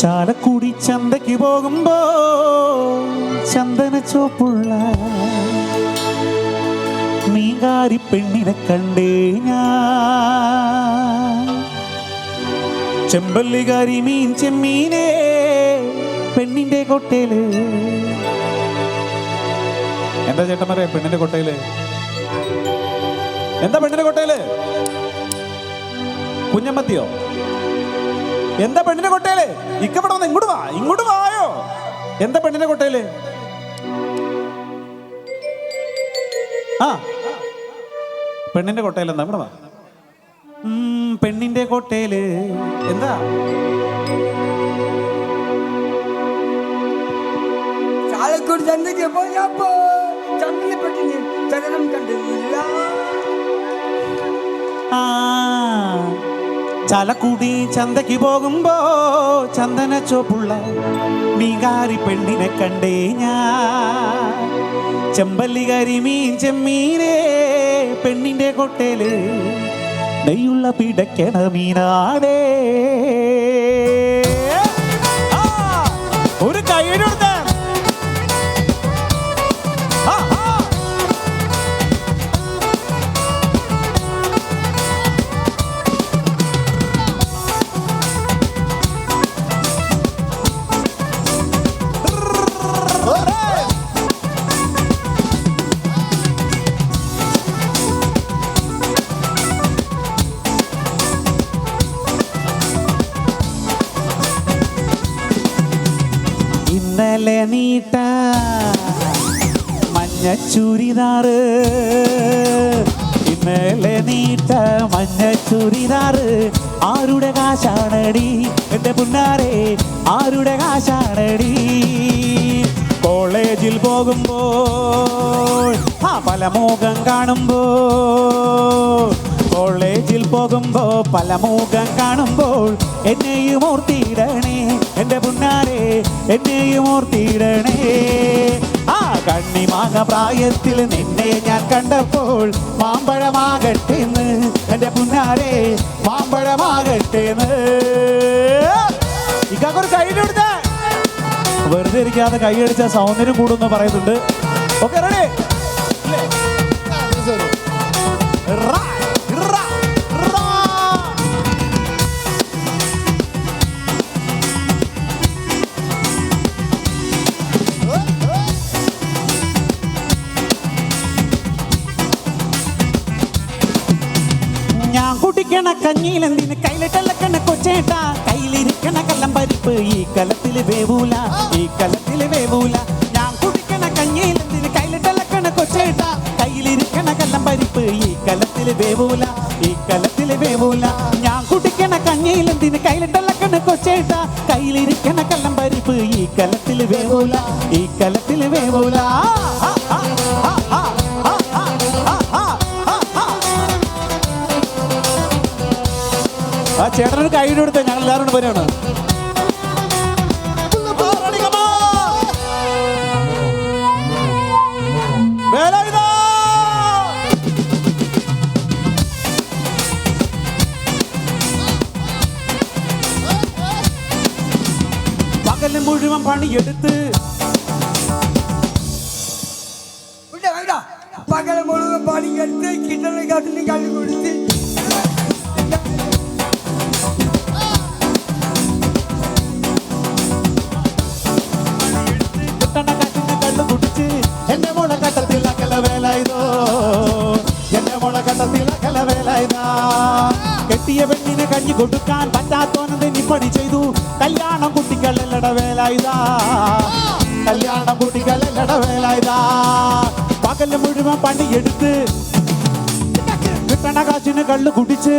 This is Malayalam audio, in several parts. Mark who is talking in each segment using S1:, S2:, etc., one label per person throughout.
S1: ചാലക്കുടി ചന്തയ്ക്ക് പോകുമ്പോ ചന്ദന ചോപ്പുള്ള മീങ്കാരി പെണ്ണിനെ കണ്ടേ ഞാൻ. ചെമ്പല്ലികാരി മീൻ ചെമ്മീനെ പെണ്ണിന്റെ കൊട്ടയിൽ. എന്താ ചേട്ടന്മാരെ പെണ്ണിന്റെ കൊട്ടയിൽ? എന്താ പെണ്ണിന്റെ കൊട്ടയിൽ? കുഞ്ഞമ്മത്തിയോ? എന്താ പെണ്ണിന്റെ കൊട്ടയിൽ? വന്ന് ഇങ്ങോട്ട് വാ ഇങ്ങോട്ട് വായോ? എന്താ പെണ്ണിന്റെ കൊട്ടയിൽ? ആ. പെണ്ണിന്റെ കൊട്ടയിൽ എന്താ? ഇവിടെ വാ. പെണ്ണിന്റെ കൊട്ടയിൽ എന്താ?
S2: ചാലക്കുടി ചന്തയ്ക്ക് പോയപ്പോ ചന്ദനപ്പെട്ടിന് ചലനം കണ്ടില്ല.
S1: ആ ചലക്കുടി ചന്തയ്ക്ക് പോകുമ്പോ ചന്ദന ചോപ്പുള്ള മീകാരി പെണ്ണിനെ കണ്ടേ ഞാൻ. ചെമ്പല്ലി മീൻ ചെമ്മീനെ പെണ്ണിന്റെ കൊട്ടേൽ നെയ്യുള്ള പിടക്കണ മീനാടേ ഇന്നലെ നീട്ട മഞ്ഞ ചുരിദാറ്. ഇന്നലെ നീട്ട മഞ്ഞ ചുരിദാറ്. ആരുടെ കാശാണടി? എന്റെ പുന്നാരെ ആരുടെ കാശാണടി? കോളേജിൽ പോകുമ്പോൾ ആ പല മുഖം കാണുമ്പോൾ കോളേജിൽ പോകുമ്പോ പല മുഖം കാണുമ്പോൾ എന്നെയും ഓർത്തിയിടണേ എന്റെ പുന്നാരെ എന്നെയും ഓർത്തിയിടണേ ആ കണ്ണിമാങ്ങ പ്രായത്തിൽ നിന്നെ ഞാൻ കണ്ടപ്പോൾ മാമ്പഴമാകട്ടെ എന്ന് എന്റെ പുന്നാരെ മാമ്പഴമാകട്ടെ എന്ന് ഇക്കൊരു കയ്യിലെടുത്ത വെറുതെ ഇരിക്കാതെ കൈയടിച്ച സൗന്ദര്യം കൂടുമെന്ന് പറയുന്നുണ്ട്. ഓക്കെ റെഡി ഞാൻ കഞ്ഞിയിൽ എന്തിന് കയ്യിലിട്ടല്ലക്കണ കൊച്ചേട്ടാ. കയ്യിലിരിക്കണ കല്ലം പരിപ്പ് ഈ കലത്തിൽ വേവൂല ഈ കലത്തിൽ വേവൂല. ഞാൻ കുടിക്കണ കഞ്ഞിയിലെന്തിന് കയ്യിലിട്ടല്ലക്കണ കൊച്ചേട്ടാ. കയ്യിലിരിക്കണ കല്ലം പരിപ്പ് ഈ കലത്തിൽ വേവൂല ഈ കലത്തിൽ വേവൂല. ഞാൻ കുടിക്കണ കഞ്ഞിയിലെന്തിന് കയ്യിലിട്ടല്ലക്കണ കൊച്ചേട്ടാ. കയ്യിലിരിക്കണ കല്ലം പരിപ്പ് ഈ കലത്തിൽ വേവൂല ഈ കലത്തിൽ വേവൂല. ആ ചേട്ടനൊരു കൈ കൊടുത്ത ഞങ്ങൾ എല്ലാവരും പോരാണ് പകൽ മുഴുവൻ പണിയെടുത്ത്.
S2: പകൽ മുഴുവൻ പണിയെടുത്ത് കിട്ടണ കാട്ടിന് കള്ളു കൊടുത്ത്
S1: എന്റെ മുള കട്ടത്തിൽ അക്കല വേലായതാ കെട്ടിയ പെണ്ണിനെ കഞ്ഞി കൊടുക്കാൻ പറ്റാത്തോനെ പണി ചെയ്തു? കല്യാണം കുട്ടികളല്ലട വേലായതാ കല്യാണം കുട്ടികളല്ലട വേലായതാ പകൽ മുഴുവൻ പണിയെടുത്ത് കിട്ടണ കാശിന് കള്ളു കുടിച്ച്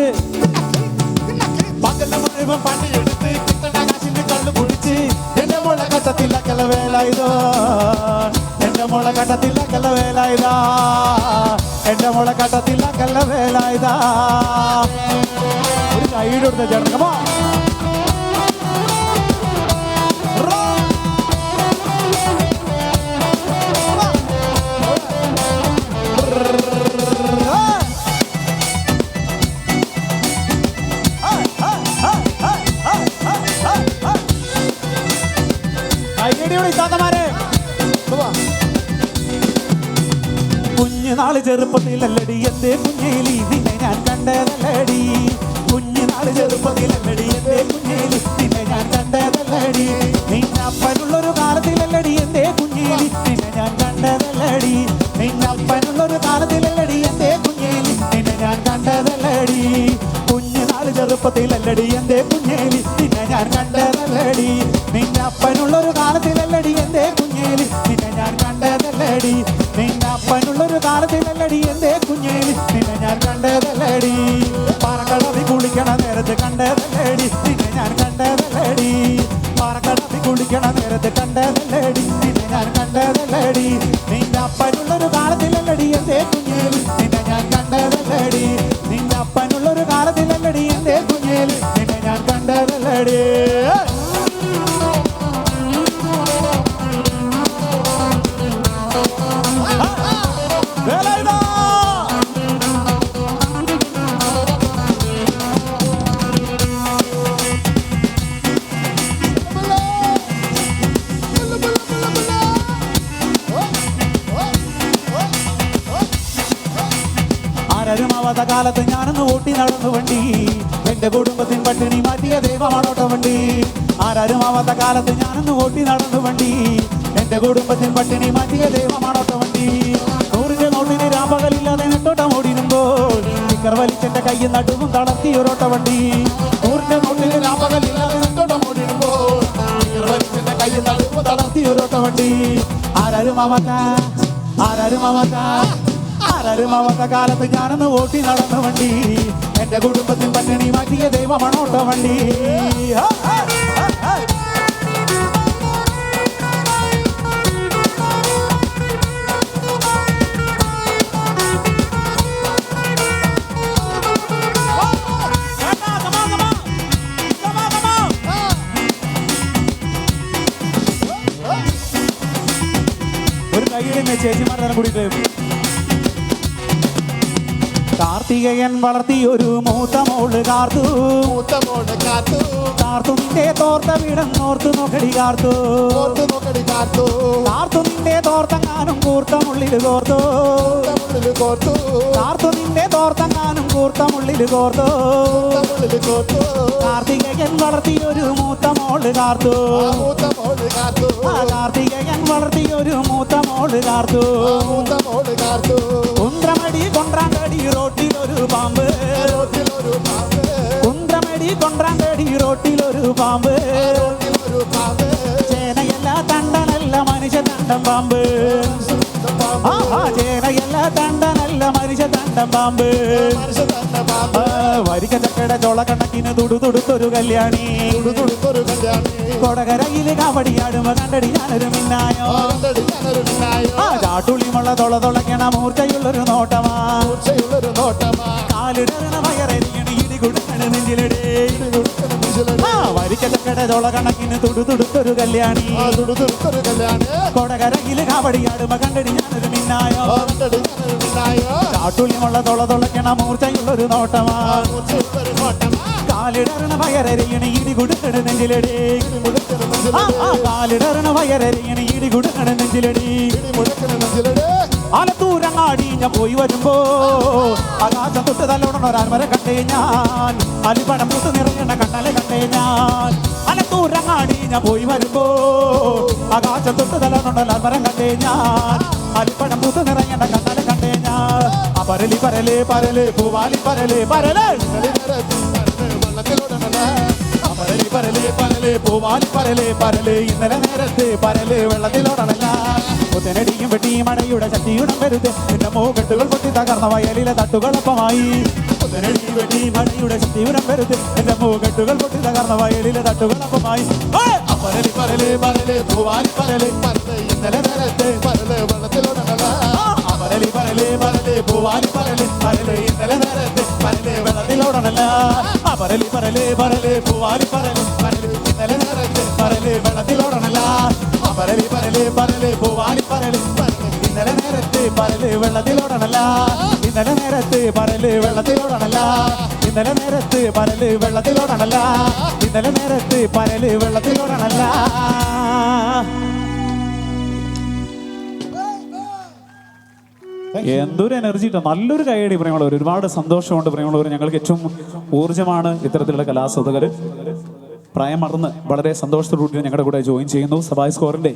S1: പകൽ മുഴുവൻ പണിയെടുത്ത് കിട്ടണ കാശിന് കള്ളു കുടിച്ച് എന്റെ മുള കട്ടത്തില്ല കലവേല എന്റെ മുള കട്ടത്തില്ല കലവേല ഇതാ എന്റെ മോളെ കട്ടത്തില്ല കല്ല വേലായതാ ഒരു കൈയിലെടുത്ത ചേട്ടൻ. കമാ കുഞ്ഞുനാൾ ചെറുപ്പത്തിലല്ലടി എന്റെ കുഞ്ഞേലി. നിന്നെ ഞാൻ കണ്ടതല്ലടി. കുഞ്ഞുനാൾ ചെറുപ്പത്തിലല്ലടി എന്റെ കുഞ്ഞേലി. നിന്നെ ഞാൻ കണ്ടതല്ലടി. നിന്റെ അപ്പനുള്ളൊരു കാലത്തിലല്ലടി എന്റെ കുഞ്ഞേലി. നിന്നെ ഞാൻ കണ്ടതല്ലടി. നിന്റെ അപ്പനുള്ളൊരു കാലത്തിലല്ലടി എന്റെ കുഞ്ഞേലി. നിന്നെ ഞാൻ കണ്ടതല്ലടി. കുഞ്ഞുനാൾ ചെറുപ്പത്തിലല്ലടി എന്റെ നേരത്ത് ആരരുമാവാത്ത കാലത്ത് ഞാനൊന്ന് ഓട്ടി നടന്നു വണ്ടി. എന്റെ കുടുംബത്തിൻ പട്ടിണി മാറ്റിയ ദൈവമാണോട്ട വണ്ടി. ആരാരും ആവാത്ത കാലത്ത് ഞാനൊന്ന് ഓട്ടി നടന്നു വണ്ടി. എന്റെ കുടുംബത്തിൻ പട്ടിണി മാറ്റിയ ദൈവമാണോട്ട വണ്ടി. നൂറിന്റെ നോട്ടിന് രാപകലില്ലാതെ നെട്ടോട്ടം ഓടിരുമ്പോൾ സ്റ്റിക്കർ വലിച്ചെന്റെ കയ്യിൽ നടുവും തളർത്തി ഒരോട്ട വണ്ടി. നൂറിന്റെ നോട്ടിന് രാപകലില്ലാതെ നെട്ടോട്ടം ഓടിരുമ്പോൾ കയ്യിൽ നടുവും തളർത്തി ഒരോട്ട വണ്ടി. ആരാരുമാവാത്ത ആരാരുമാവാത്ത ആരാരുമാവാത്ത കാലത്ത് ഞാനൊന്ന് ഓട്ടി നടന്ന വണ്ടി. എന്റെ കുടുംബത്തിൽ പട്ടിണി മാറ്റിയ ദൈവമാണോട്ട വണ്ടി. ചേച്ചിമാർ കൈയിടുന്ന കൂടിയിട്ട് കാർത്തികയൻ വളർത്തി ഒരു മോൾ കാർത്തു.
S3: മൂത്തമോട് കാത്തു
S1: കാർത്തു. നിന്റെ തോർത്ത വീടം നോർത്തു നോക്കടി കാർത്തു.
S3: കോർത്തു നോക്കടി കാത്തു
S1: കാർത്തു. നിന്റെ തോർത്തങ്ങാനും കൂർത്ത മുള്ളിൽ കോർത്തു.
S3: മുള്ളിൽ കോർത്തു.
S1: കാർത്തു നിന്റെ തോർത്തങ്ങാനും കൂർത്ത. കോർത്തു
S3: കോർത്തു.
S1: കാർത്തികയൻ വളർത്തിയൊരു മൂത്ത മോൾ കാർത്തു.
S3: മൂത്തമോട് കാത്തു
S1: ആ കാർത്തികയൻ വളർത്തിയൊരു മൂത്ത മോൾ കാർത്തു.
S3: മൂത്തമോട് കാത്തു
S1: കുന്ത്രമടി കൊണ്ടാങ്കടി റോട്ടിലൊരു പാമ്പ്. കുന്ത്രമടി കൊണ്ടാങ്കടി റോട്ടിലൊരു പാമ്പ്. ചേനയല്ല തണ്ടനല്ല മനുഷ്യ തണ്ടം പാമ്പ്. ആഹാ ചേനയല്ല തണ്ടനല്ല മനുഷ്യ തണ്ടം പാമ്പ്. വരിക്ക ചക്കയുടെ ചോള കണക്കിന് തുടു തുടുത്തൊരു കല്യാണി
S3: തുടുതുടുത്തൊരു കല്യാണി.
S1: കൊടകരയിൽ കവടിയാടുമ്പോ കണ്ടടി ഞാനൊരു മിന്നായോ? ആ ചാട്ടുള്ളിമുള്ള തൊള തുളയ്ക്കണ മൂർച്ചയുള്ളൊരു നോട്ടമാ. കാലിടറിന വയറെരിയണ ഇടികുടുക്കണ നെഞ്ചിലിടേ. ആ ചോള കണക്കിന് തുടുതുടുത്തൊരു കല്യാണി. കൊടകരയിലെ കബടിയാടുമ്പ കണ്ടടി ഞാനൊരു മിന്നായോ? ചാട്ടുള്ളിമുള്ള തൊള തുളയ്ക്കണ മൂർച്ചയുള്ളൊരു നോട്ടമാ.
S3: മൂർച്ചയുള്ളൊരു നോട്ടമാ.
S1: കാലിടറിന വയറെരിയണ ഇടി കൊടുക്കണ നെഞ്ചിലടേ. കാലിടറിന വയറെരിയണ ഇടി കൊടുക്കണ നെഞ്ചിലടി. ആലത്തൂരങ്ങാടി ഞാൻ പോയി വരുമ്പോ ആകാശം തൊട്ട് തലോടണ ഒരാൻമര കണ്ടേ ഞാൻ. അലിപ്പടം പൂത്ത് നിറഞ്ഞ കണ്ണലെ കണ്ടേ ഞാൻ. ആലത്തൂരങ്ങാടി ഞാൻ പോയി വരുമ്പോ ആകാശം തൊട്ട് തലോടണ ഒരാൻമരം കണ്ടേ ഞാൻ. അലിപ്പടം പൂത്ത് നിറഞ്ഞ കണ്ണലെ കണ്ടേ ഞാൻ. പരലി പരലേ പരലേ പൂവാലി പരലേ പരലേ. പരലി പരലേ പരലേ പൂവാലി പരലേ പരലേ ഇന്നലെ നേരത്തെ പരലേ വെള്ളത്തിലോടണല്ല പുത്തനടിയും വെട്ടിയും മഴയുടെ ശക്തിയുടം വരുത് എന്റെ മൂകെട്ടുകൾ പൊട്ടി തകർന്ന വയലിലെ തട്ടുകളൊപ്പമായി. പുത്തനടിയും വെട്ടിയും മഴയുടെ ശക്തിയുടം വരുത് എന്റെ മൂകെട്ടുകൾ പൊട്ടി തകർന്ന വയലിലെ തട്ടുകളൊപ്പമായി. പരലി പരലേ പരലേ പൂവാലി പരലേ ഇന്നലെ നേരത്തെ
S3: പരലേ
S1: വെള്ളത്തിലോടണല്ല പരലി പരലേ പരലേ പൂവാലി പരലേ പരലേ ഇന്നലെ നേരത്തെ പരലേ വെള്ളത്തിലോടണല്ല പരലി പരലേ പരലേ പൂവാലി പരലേ പരലേ ഇന്നലെ പരലേ വെള്ളത്തിലോടണല്ല. പരലി പരലേ പരലേ പൂവാലി പരലേ ഇന്നലെ നേരത്തെ പരലേ വെള്ളത്തിലോടണല്ല. ഇന്നലെ നേരത്തെ പരലേ വെള്ളത്തിലോടണല്ല. ഇന്നലെ നേരത്ത് പരൽ വെള്ളത്തിലോടണല്ല. ഇന്നലെ നേരത്ത് പരൽ വെള്ളത്തിലോടണല്ല. എന്തൊരു എനർജി നല്ലൊരു കൈയടി പ്രിയമുള്ളവർ. ഒരുപാട് സന്തോഷമുണ്ട് പ്രിയമുള്ളവർ. ഞങ്ങൾക്ക് ഏറ്റവും ഊർജമാണ് ഇത്തരത്തിലുള്ള കലാസ്വാദകർ പ്രായം മറന്ന് വളരെ സന്തോഷത്തോടുകൂടി ഞങ്ങളുടെ കൂടെ ജോയിൻ ചെയ്യുന്നു. സഭായ് സ്കോറിന്റെ